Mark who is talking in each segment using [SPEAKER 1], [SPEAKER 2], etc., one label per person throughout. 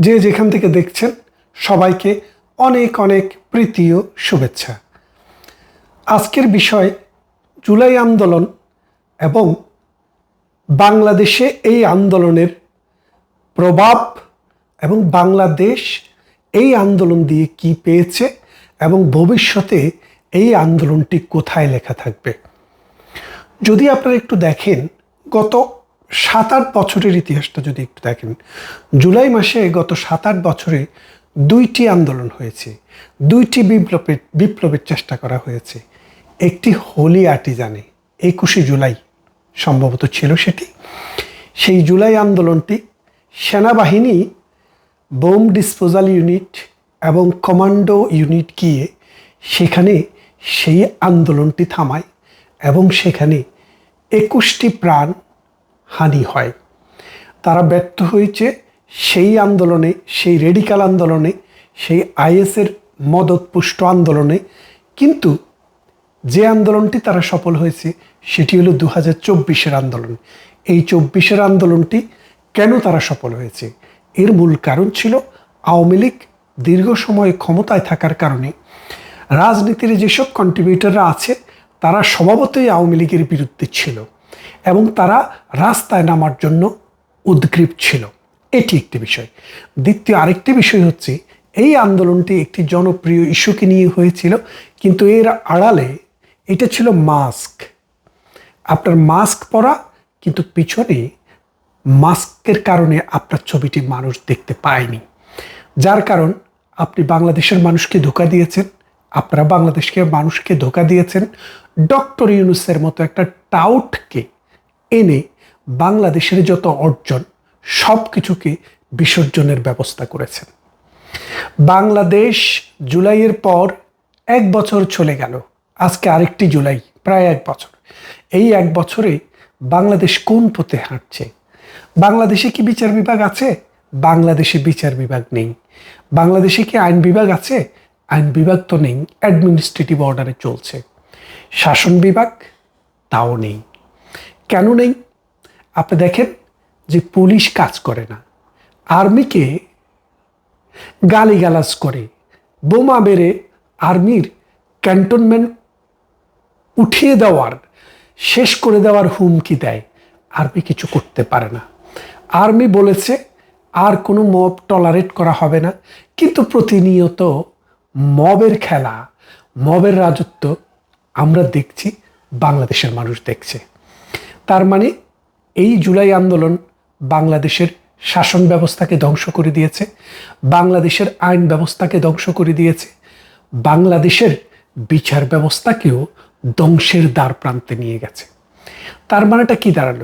[SPEAKER 1] যে যেখান থেকে দেখছেন, সবাইকে অনেক অনেক প্রীতি ও শুভেচ্ছা। আজকের বিষয়, জুলাই আন্দোলন এবং বাংলাদেশে এই আন্দোলনের প্রভাব এবং বাংলাদেশ এই আন্দোলন দিয়ে কি পেয়েছে এবং ভবিষ্যতে এই আন্দোলনটি কোথায় লেখা থাকবে। যদি আপনারা একটু দেখেন, গত সাত আট বছরের ইতিহাসটা যদি একটু দেখেন, জুলাই মাসে গত সাত আট বছরে দুইটি আন্দোলন হয়েছে। দুইটি বিপ্লবের বিপ্লবের চেষ্টা করা হয়েছে। একটি হোলি আর্টিজানে, একুশে জুলাই সম্ভবত ছিল সেটি। সেই জুলাই আন্দোলনটি সেনাবাহিনী বোম ডিসপোজাল ইউনিট এবং কমান্ডো ইউনিট গিয়ে সেখানে সেই আন্দোলনটি থামায় এবং সেখানে একুশটি প্রাণ হানি হয়। তারা ব্যর্থ হয়েছে সেই আন্দোলনে, সেই রেডিকাল আন্দোলনে, সেই আইএসের মদতপুষ্ট আন্দোলনে। কিন্তু যে আন্দোলনটি তারা সফল হয়েছে, সেটি হলো দু হাজার চব্বিশের আন্দোলন। এই চব্বিশের আন্দোলনটি কেন তারা সফল হয়েছে? এর মূল কারণ ছিল আওয়ামী লীগ দীর্ঘ সময় ক্ষমতায় থাকার কারণে। রাজনীতির যেসব কন্ট্রিবিউটররা আছে, তারা স্বভাবতই আওয়ামী লীগের বিরুদ্ধে ছিল। এবং তারা রাস্তায় নামার জন্য উদ্গ্রীব ছিল। এটি একটি বিষয়। দ্বিতীয় আরেকটি বিষয় হচ্ছে, এই আন্দোলনটি একটি জনপ্রিয় ইস্যুকে নিয়ে হয়েছিল, কিন্তু এর আড়ালে এটা ছিল মাস্ক। আপনার মাস্ক পরা, কিন্তু পিছনে মাস্কের কারণে আপনার ছবিটি মানুষ দেখতে পায়নি। যার কারণ, আপনি বাংলাদেশের মানুষকে ধোকা দিয়েছেন, আপনারা বাংলাদেশকে মানুষকে ধোকা দিয়েছেন। ডক্টর ইউনুসের মতো একটা টাউটকে এনে বাংলাদেশের যত অর্জন সব কিছুকে বিসর্জনের ব্যবস্থা করেছেন। বাংলাদেশ জুলাইয়ের পর এক বছর চলে গেল। আজকে আরেকটি জুলাই, প্রায় এক বছর। এই এক বছরে বাংলাদেশ কোন পথে হাঁটছে? বাংলাদেশে কি বিচার বিভাগ আছে? বাংলাদেশে বিচার বিভাগ নেই। বাংলাদেশে কি আইন বিভাগ আছে? আইন বিভাগ তো নেই অ্যাডমিনিস্ট্রেটিভ অর্ডারে চলছে। শাসন বিভাগ তাও নেই। কেন নেই? আপনি দেখেন যে পুলিশ কাজ করে না। আর্মিকে গালিগালাজ করে, বোমা মেরে আর্মির ক্যান্টনমেন্ট উঠিয়ে দেওয়ার, শেষ করে দেওয়ার হুমকি দেয়। আর্মি কিছু করতে পারে না। আর্মি বলেছে, আর কোনো মব টলারেট করা হবে না। কিন্তু প্রতিনিয়ত মবের খেলা, মবের রাজত্ব আমরা দেখছি, বাংলাদেশের মানুষ দেখছে। তার মানে এই জুলাই আন্দোলন বাংলাদেশের শাসন ব্যবস্থাকে ধ্বংস করে দিয়েছে, বাংলাদেশের আইন ব্যবস্থাকে ধ্বংস করে দিয়েছে, বাংলাদেশের বিচার ব্যবস্থাকেও ধ্বংসের দ্বার প্রান্তে নিয়ে গেছে। তার মানেটা কি দাঁড়াল?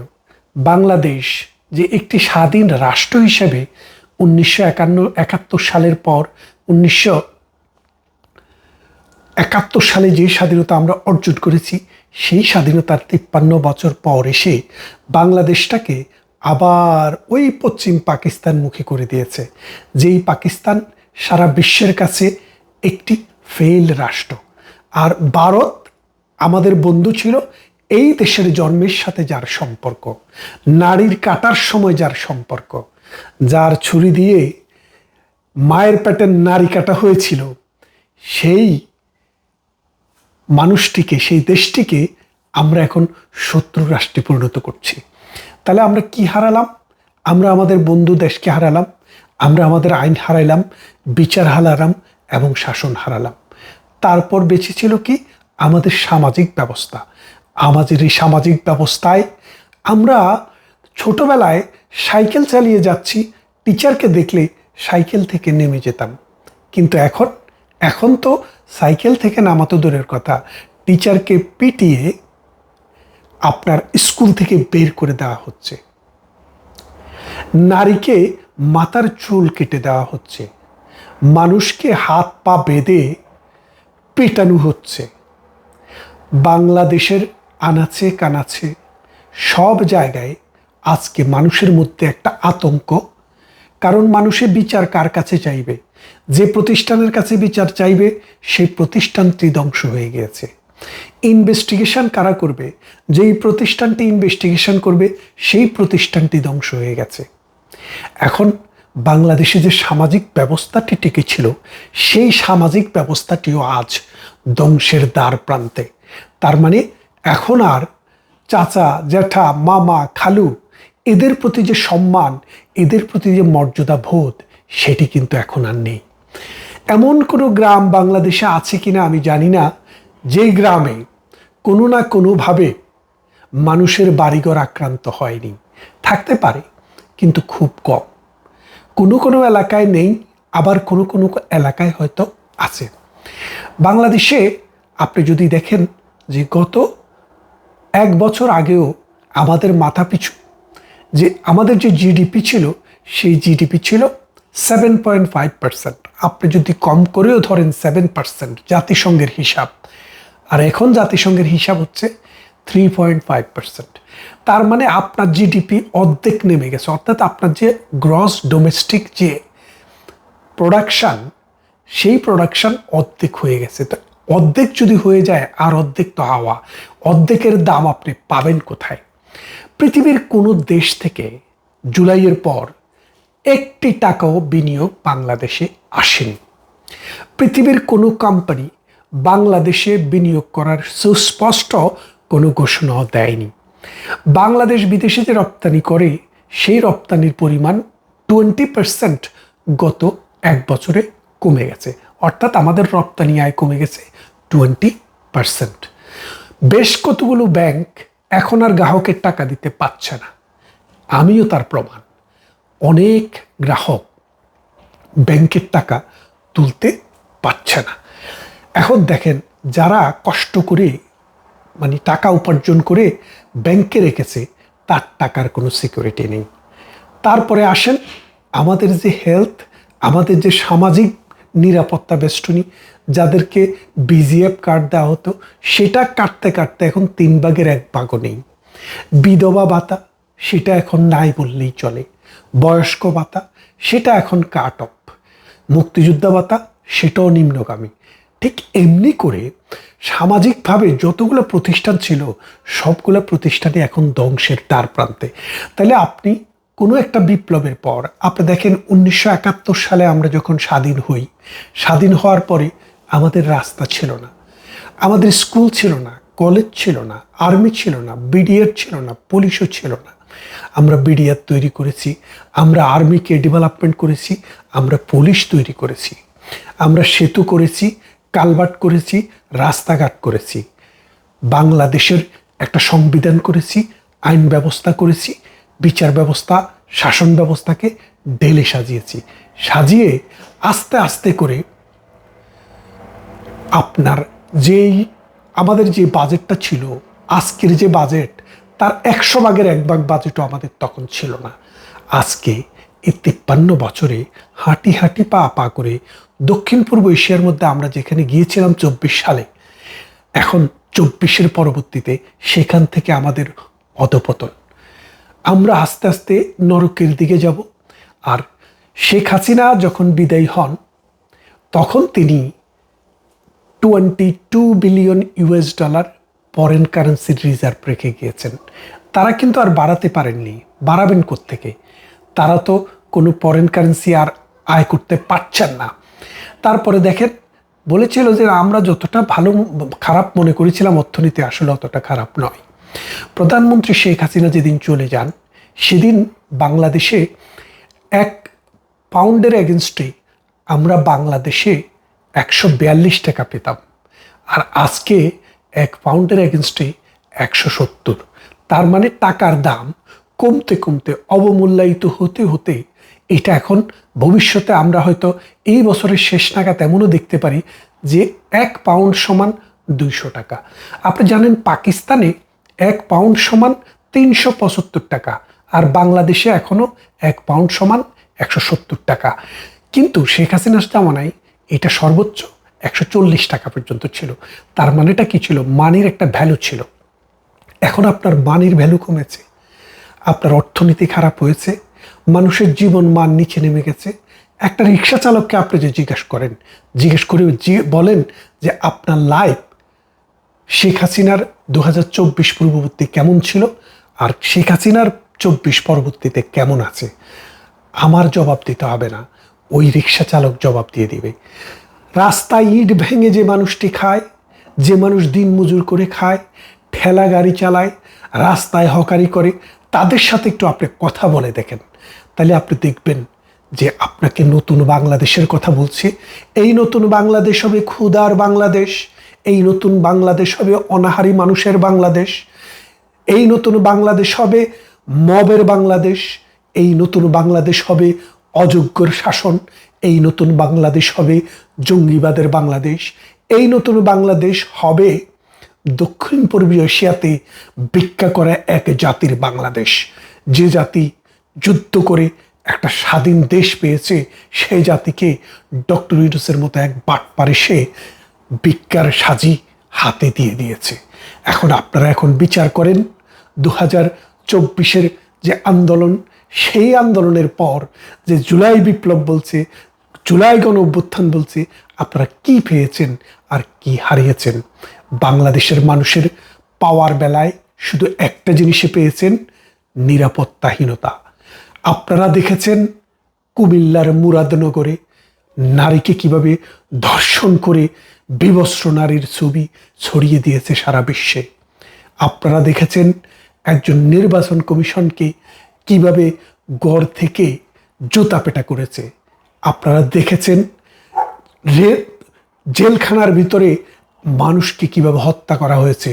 [SPEAKER 1] বাংলাদেশ যে একটি স্বাধীন রাষ্ট্র হিসেবে উনিশশো একান্ন, একাত্তর সালের পর উনিশশো একাত্তর সালে যে স্বাধীনতা আমরা অর্জন করেছি সেই স্বাধীনতার তিপ্পান্ন বছর পর এসে বাংলাদেশটাকে আবার ওই পশ্চিম পাকিস্তান মুখী করে দিয়েছে, যেই পাকিস্তান সারা বিশ্বের কাছে একটি ফেল রাষ্ট্র। আর ভারত আমাদের বন্ধু ছিল এই দেশের জন্মের সাথে যার সম্পর্ক, নারীর কাটার সময় যার সম্পর্ক, যার ছুরি দিয়ে মায়ের পেটের নারী কাটা হয়েছিল, সেই মানুষটিকে, সেই দেশটিকে আমরা এখন শত্রু রাষ্ট্রে পরিণত করছি। তাহলে আমরা কি হারালাম? আমরা আমাদের বন্ধু দেশকে হারালাম, আমরা আমাদের আইন হারাইলাম, বিচার হারালাম এবং শাসন হারালাম। তারপর বেঁচে ছিল কি? আমাদের সামাজিক ব্যবস্থা। আমাদের এই সামাজিক ব্যবস্থায় আমরা ছোটবেলায় সাইকেল চালিয়ে যাচ্ছি, টিচারকে দেখলে সাইকেল থেকে নেমে যেতাম। কিন্তু এখন এখন তো সাইকেল থেকে নামা তো দূরের কথা। টিচারকে পিটিয়ে আপনার স্কুল থেকে বের করে দেওয়া হচ্ছে। নারীকে মাথার চুল কেটে দেওয়া হচ্ছে। মানুষকে হাত পা বেঁধে পেটানো হচ্ছে। বাংলাদেশের আনাচে কানাচে সব জায়গায় আজকে মানুষের মধ্যে একটা আতঙ্ক। কারণ মানুষে বিচার কার কাছে চাইবে? যে প্রতিষ্ঠানের কাছে বিচার চাইবে, সেই প্রতিষ্ঠানটি ধ্বংস হয়ে গিয়েছে। ইনভেস্টিগেশন কারা করবে? যেই প্রতিষ্ঠানটি ইনভেস্টিগেশন করবে, সেই প্রতিষ্ঠানটি ধ্বংস হয়ে গেছে। এখন বাংলাদেশে যে সামাজিক ব্যবস্থাটি টিকে ছিল সেই সামাজিক ব্যবস্থাটিও আজ ধ্বংসের দ্বার প্রান্তে। তার মানে এখন আর চাচা, জ্যাঠা, মামা, খালু, এদের প্রতি যে সম্মান, এদের প্রতি যে মর্যাদা বোধ সেটি কিন্তু এখন আর নেই। এমন কোনো গ্রাম বাংলাদেশে আছে কিনা আমি জানি না। যেই গ্রামে কোনো না কোনোভাবে মানুষের বাড়িঘর আক্রান্ত হয়নি। থাকতে পারে, কিন্তু খুব কম। কোনো কোনো এলাকায় নেই, আবার কোনো কোনো এলাকায় হয়তো আছে। বাংলাদেশে আপনি যদি দেখেন যে গত এক বছর আগেও আমাদের মাথা পিছু যে আমাদের যে জিডিপি ছিল, সেই জিডিপি ছিল সেভেন পয়েন্ট ফাইভ পার্সেন্ট আপনি যদি কম করেও ধরেন সেভেন পার্সেন্ট জাতিসংঘের হিসাব, আর এখন জাতিসংঘের হিসাব হচ্ছে থ্রি পয়েন্ট ফাইভ পার্সেন্ট তার মানে আপনার জিডিপি অর্ধেক নেমে গেছে। অর্থাৎ আপনার যে গ্রস ডোমেস্টিক যে প্রোডাকশান সেই প্রোডাকশান অর্ধেক হয়ে গেছে। তো অর্ধেক যদি হয়ে যায়, আর অর্ধেক তো হাওয়া। অর্ধেকের দাম আপনি পাবেন কোথায়? পৃথিবীর কোনো দেশ থেকে জুলাইয়ের পর একটি টাকাও বিনিয়োগ বাংলাদেশে আসেনি। পৃথিবীর কোনো কোম্পানি বাংলাদেশে বিনিয়োগ করার সুস্পষ্ট কোনো ঘোষণাও দেয়নি। বাংলাদেশ বিদেশে যে রপ্তানি করে, সেই রপ্তানির পরিমাণ টোয়েন্টি পার্সেন্ট গত এক বছরে কমে গেছে। অর্থাৎ আমাদের রপ্তানি আয় কমে গেছে টোয়েন্টি পার্সেন্ট বেশ কতগুলো ব্যাংক এখন আর গ্রাহকের টাকা দিতে পারছে না। আমিও তার প্রমাণ। অনেক গ্রাহক ব্যাংকের টাকা তুলতে পারছে না। এখন দেখেন যারা কষ্ট করে মানে টাকা উপার্জন করে ব্যাংকে রেখেছে, তার টাকার কোনো সিকিউরিটি নেই। তারপরে আসেন, আমাদের যে হেলথ আমাদের যে সামাজিক নিরাপত্তা বেষ্টনী, যাদেরকে বিজিএফ কার্ড দেওয়া হতো, সেটা কাটতে কাটতে এখন তিন ভাগের এক ভাগও নেই। বিধবা ভাতা, সেটা এখন নাই বললেই চলে। বয়স্ক ভাতা, সেটা এখন কাট অফ মুক্তিযোদ্ধা ভাতা, সেটাও নিম্নগামী। ঠিক এমনি করে সামাজিকভাবে যতগুলো প্রতিষ্ঠান ছিল, সবগুলো প্রতিষ্ঠানে এখন ধ্বংসের দ্বার প্রান্তে। তাহলে আপনি কোনো একটা বিপ্লবের পর, আপনি দেখেন উনিশশো একাত্তর সালে আমরা যখন স্বাধীন হই, স্বাধীন হওয়ার পরে আমাদের রাস্তা ছিল না। আমাদের স্কুল ছিল না, কলেজ ছিল না, আর্মি ছিল না বিডিএড ছিল না, পুলিশও ছিল না। আমরা বিডিআর তৈরি করেছি, আমরা আর্মিকে ডেভেলপমেন্ট করেছি, আমরা পুলিশ তৈরি করেছি, আমরা সেতু করেছি কালভার্ট করেছি, রাস্তাঘাট করেছি, বাংলাদেশের একটা সংবিধান করেছি, আইন ব্যবস্থা করেছি, বিচার ব্যবস্থা, শাসন ব্যবস্থাকে ঢেলে সাজিয়েছি। সাজিয়ে আস্তে আস্তে করে আপনার যেই, আমাদের যে বাজেটটা ছিল, আজকের যে বাজেট তার একশো ভাগের এক ভাগ বাজেটও আমাদের তখন ছিল না। আজকে এই তিপ্পান্ন বছরে হাঁটি হাঁটি পা পা করে দক্ষিণ পূর্ব এশিয়ার মধ্যে আমরা যেখানে গিয়েছিলাম চব্বিশ সালে, এখন চব্বিশের পরবর্তীতে সেখান থেকে আমাদের অধপতন আমরা আস্তে আস্তে নরকের দিকে যাব আর শেখ হাসিনা যখন বিদায়ী হন, তখন তিনি twenty two billion US dollar foreign কারেন্সির reserve রেখে গিয়েছেন। তারা কিন্তু আর বাড়াতে পারেননি, বাড়াবেন থেকে তারা তো কোনো ফরেন কারেন্সি আর আয় করতে পারছেন না। তারপরে দেখেন, বলেছিল যে আমরা যতটা ভালো, খারাপ মনে করেছিলাম, অর্থনীতি আসলে অতটা খারাপ নয়। প্রধানমন্ত্রী শেখ হাসিনা যেদিন চলে যান, সেদিন বাংলাদেশে এক পাউন্ডের এগেনস্টে আমরা বাংলাদেশে একশো বিয়াল্লিশ টাকা পেতাম। আর আজকে এক পাউন্ডের এগেনস্টে একশো সত্তর। তার মানে টাকার দাম কমতে কমতে অবমূল্যায়িত হতে হতে এটা এখন ভবিষ্যতে আমরা হয়তো এই বছরের শেষ নাগাদ এমনও দেখতে পারি যে এক পাউন্ড সমান দুইশো টাকা। আপনি জানেন পাকিস্তানে এক পাউন্ড সমান তিনশো পঁচাত্তর টাকা আর বাংলাদেশে এখনও এক পাউন্ড সমান একশো সত্তর টাকা। কিন্তু শেখ হাসিনার জামানায় এটা সর্বোচ্চ একশো চল্লিশ টাকা পর্যন্ত ছিল। তার মানেটা কি ছিল? মানির একটা ভ্যালু ছিল। এখন আপনার মানির ভ্যালু কমেছে। আপনার অর্থনীতি খারাপ হয়েছে। মানুষের জীবন মান নিচে নেমে গেছে। একটা রিক্সা চালককে আপনি যে জিজ্ঞেস করেন, জিজ্ঞেস করে বলেন যে আপনার লাইফ শেখ হাসিনার দু হাজার চব্বিশ পূর্ববর্তী কেমন ছিল? আর শেখ হাসিনার চব্বিশ পরবর্তীতে কেমন আছে? আমার জবাব দিতে হবে না। ওই রিক্সা চালক জবাব দিয়ে দিবে। রাস্তায় ইট ভেঙে যে মানুষটি খায়, যে মানুষ দিন মজুর করে খায়, ঠেলা গাড়ি চালায়, রাস্তায় হকারি করে, তাদের সাথে একটু আপনি কথা বলে দেখেন। তাহলে আপনি দেখবেন যে আপনাকে নতুন বাংলাদেশের কথা বলছে। এই নতুন বাংলাদেশ হবে ক্ষুদার বাংলাদেশ, এই নতুন বাংলাদেশ হবে অনাহারি মানুষের বাংলাদেশ, এই নতুন বাংলাদেশ হবে মবের বাংলাদেশ, এই নতুন বাংলাদেশ হবে অযোগ্যর শাসন এই নতুন বাংলাদেশ হবে জঙ্গিবাদের বাংলাদেশ, এই নতুন বাংলাদেশ হবে দক্ষিণ পূর্বীয় এশিয়াতে ভিক্ষা করা এক জাতির বাংলাদেশ। যে জাতি যুদ্ধ করে একটা স্বাধীন দেশ পেয়েছে, সেই জাতিকে ডক্টর ইউনুসের মতো এক বাটপারে সে ভিক্ষার সাজি হাতে দিয়ে দিয়েছে। এখন আপনারা এখন বিচার করেন দু হাজার চব্বিশের যে আন্দোলন সেই আন্দোলনের পর যে জুলাই বিপ্লব বলছে, জুলাই গণ অভ্যুত্থান বলছে, আপনারা কি পেয়েছেন আর কি হারিয়েছেন? বাংলাদেশের মানুষের পাওয়ার বেলায় শুধু একটা জিনিসে পেয়েছেন, নিরাপত্তাহীনতা। আপনারা দেখেছেন কুমিল্লার মুরাদনগরে নারীকে কীভাবে ধর্ষণ করে বিবস্ত্র নারীর ছবি ছড়িয়ে দিয়েছে সারা বিশ্বে। আপনারা দেখেছেন একজন নির্বাচন কমিশনকে কীভাবে গড় থেকে জুতা পেটা করেছে। আপনারা দেখেছেন জেলখানার ভিতরে মানুষকে কীভাবে হত্যা করা হয়েছে।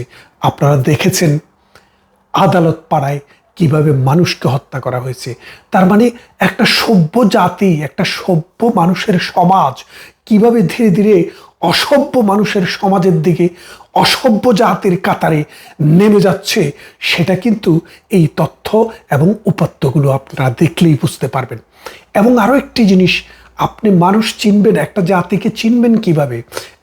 [SPEAKER 1] আপনারা দেখেছেন আদালত পাড়ায় কীভাবে মানুষকে হত্যা করা হয়েছে। তার মানে একটা সভ্য জাতি, একটা সভ্য মানুষের সমাজ কীভাবে ধীরে ধীরে অসভ্য মানুষের সমাজের দিকে, অসভ্য জাতির কাতারে নেমে যাচ্ছে, সেটা কিন্তু এই তথ্য এবং উপাত্তগুলো আপনারা দেখলেই বুঝতে পারবেন। এবং আরও একটি জিনিস, আপনি মানুষ চিনবেন, একটা জাতিকে চিনবেন কীভাবে?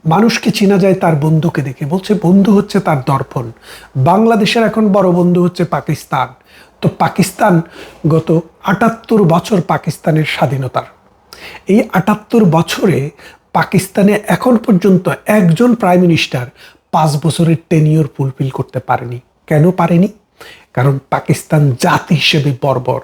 [SPEAKER 1] মানুষকে চেনা যায় তার বন্ধুকে দেখে? বলছে, বন্ধু হচ্ছে তার দর্পণ। বাংলাদেশের এখন বড় বন্ধু হচ্ছে পাকিস্তান। তো পাকিস্তান গত আটাত্তর বছর পাকিস্তানের স্বাধীনতার। এই আটাত্তর বছরে পাকিস্তানে এখন পর্যন্ত একজন প্রাইম মিনিস্টার পাঁচ বছরের টেনিওর ফুলফিল করতে পারেনি। কেন পারেনি? কারণ পাকিস্তান জাতি হিসেবে বর্বর।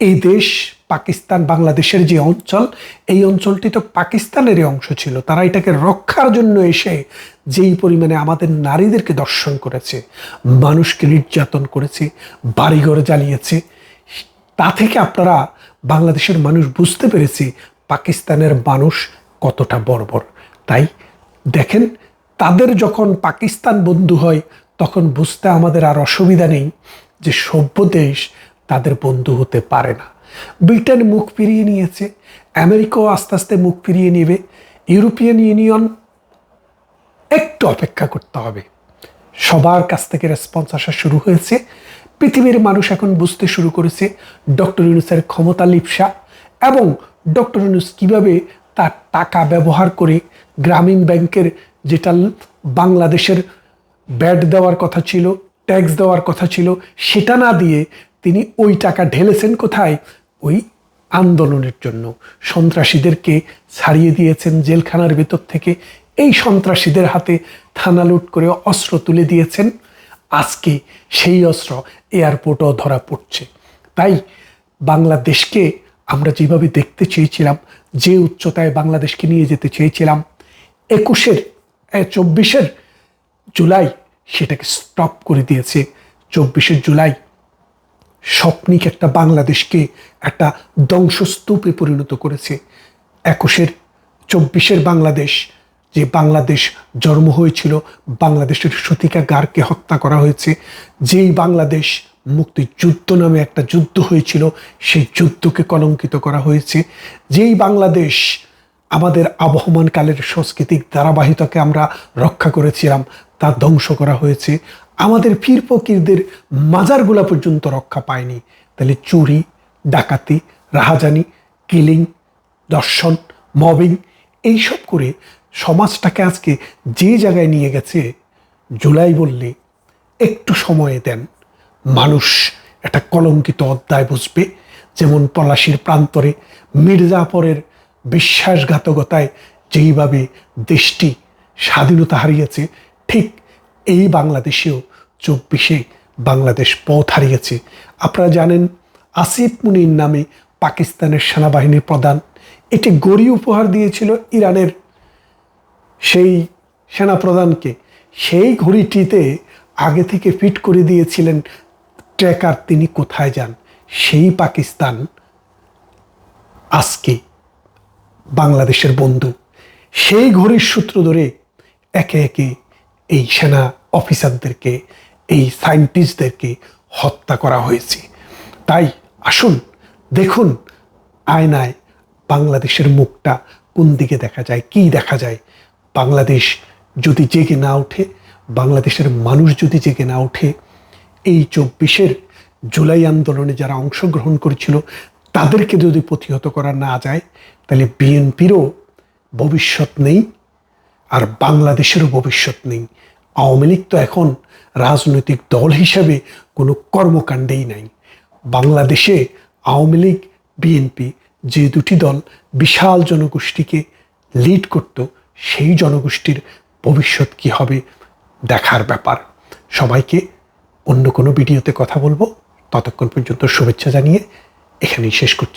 [SPEAKER 1] এই দেশ পাকিস্তান, বাংলাদেশের যে অঞ্চল, এই অঞ্চলটি তো পাকিস্তানেরই অংশ ছিল। তারা এটাকে রক্ষার জন্য এসে যেই পরিমাণে আমাদের নারীদেরকে দর্শন করেছে, মানুষকে নির্যাতন করেছে, বাড়িঘর জ্বালিয়েছে, তা থেকে আপনারা বাংলাদেশের মানুষ বুঝতে পেরেছে পাকিস্তানের মানুষ কতটা বর্বর। তাই দেখেন, তাদের যখন পাকিস্তান বন্ধু হয়, তখন বুঝতে আমাদের আর অসুবিধা নেই যে সভ্য দেশ তাদের বন্ধু হতে পারে না। ব্রিটেন মুখ ফিরিয়ে নিয়েছে, আমেরিকাও আস্তে আস্তে মুখ ফিরিয়ে নেবে, ইউরোপিয়ান ইউনিয়ন একটু অপেক্ষা করতে হবে। সবার কাছ থেকে রেসপন্স আসা শুরু হয়েছে। পৃথিবীর মানুষ এখন বুঝতে শুরু করেছে, ডক্টর ইউনুসের ক্ষমতা লিপসা এবং ডক্টর ইউনুস কীভাবে তার টাকা ব্যবহার করে গ্রামীণ ব্যাংকের যেটা বাংলাদেশের ব্যাট দেওয়ার কথা ছিল, ট্যাক্স দেওয়ার কথা ছিল, সেটা না দিয়ে তিনি ওই টাকা ঢেলেছেন কোথায়? ওই আন্দোলনের জন্য। সন্ত্রাসীদেরকে ছাড়িয়ে দিয়েছেন জেলখানার ভেতর থেকে। এই সন্ত্রাসীদের হাতে থানা লুট করে অস্ত্র তুলে দিয়েছেন। আজকে সেই অস্ত্র এয়ারপোর্টও ধরা পড়ছে। তাই বাংলাদেশকে আমরা যেভাবে দেখতে চেয়েছিলাম যে উচ্চতায় বাংলাদেশকে নিয়ে যেতে চেয়েছিলাম, একুশের চব্বিশের জুলাই সেটাকে স্টপ করে দিয়েছে। চব্বিশে জুলাই স্বপ্নিক একটা বাংলাদেশকে একটা ধ্বংসস্তূপে পরিণত করেছে। একুশের, চব্বিশের বাংলাদেশ, যে বাংলাদেশ জন্ম হয়েছিল, বাংলাদেশের সতিকা গারকে হত্যা করা হয়েছে, যেই বাংলাদেশ মুক্তিযুদ্ধ নামে একটা যুদ্ধ হয়েছিল, সেই যুদ্ধকে কলঙ্কিত করা হয়েছে। যেই বাংলাদেশ আমাদের আবহমানকালের সাংস্কৃতিক ধারাবাহিকতাকে আমরা রক্ষা করেছিলাম, তা ধ্বংস করা হয়েছে। আমাদের ফির ফকিরদের মাজারগুলা পর্যন্ত রক্ষা পায়নি। তাহলে চুরি, ডাকাতি, রাহাজানি, কিলিং, দর্শন, মবিং, এইসব করে সমাজটাকে আজকে যে জায়গায় নিয়ে গেছে, জুলাই বললে একটু সময় দেন। মানুষ একটা কলঙ্কিত অধ্যায় বুঝবে। যেমন পলাশির প্রান্তরে মির্জাফরের বিশ্বাসঘাতকতায় যেইভাবে দেশটি স্বাধীনতা হারিয়েছে, ঠিক এই বাংলাদেশেও চব্বিশে বাংলাদেশ পথ হারিয়েছে। আপনারা জানেন, আসিফ মুনির নামে পাকিস্তানের সেনাবাহিনীর প্রধান, এটি গড়ি উপহার দিয়েছিল ইরানের সেই সেনাপ্রধানকে। সেই ঘড়িটিতে আগে থেকে ফিট করে দিয়েছিলেন ট্র্যাকার তিনি কোথায় যান, সেই পাকিস্তান আজকে বাংলাদেশের বন্ধু। সেই ঘড়ির সূত্র ধরে একে একে এই সেনা অফিসারদেরকে, এই সায়েন্টিস্টদেরকে হত্যা করা হয়েছে। তাই আসুন, দেখুন আয়নায় বাংলাদেশের মুখটা কোন দিকে দেখা যায়, কি দেখা যায়। বাংলাদেশ যদি জেগে না ওঠে, বাংলাদেশের মানুষ যদি জেগে না ওঠে এই চব্বিশের জুলাই আন্দোলনে যারা অংশগ্রহণ করেছিল, তাদেরকে যদি প্রতিহত করা না যায়, তাহলে বিএনপিরও ভবিষ্যৎ নেই আর বাংলাদেশেরও ভবিষ্যৎ নেই। আওয়ামী লীগ তো এখন রাজনৈতিক দল হিসাবে কোনো কর্মকাণ্ডেই নাই। বাংলাদেশে আওয়ামী লীগ, বিএনপি যে দুটি দল বিশাল জনগোষ্ঠীকে লিড করত, সেই জনগোষ্ঠীর ভবিষ্যৎ কি হবে দেখার ব্যাপার। সবাইকে অন্য কোনো ভিডিওতে কথা বলব। ততক্ষণ পর্যন্ত শুভেচ্ছা জানিয়ে এখানেই শেষ করছি।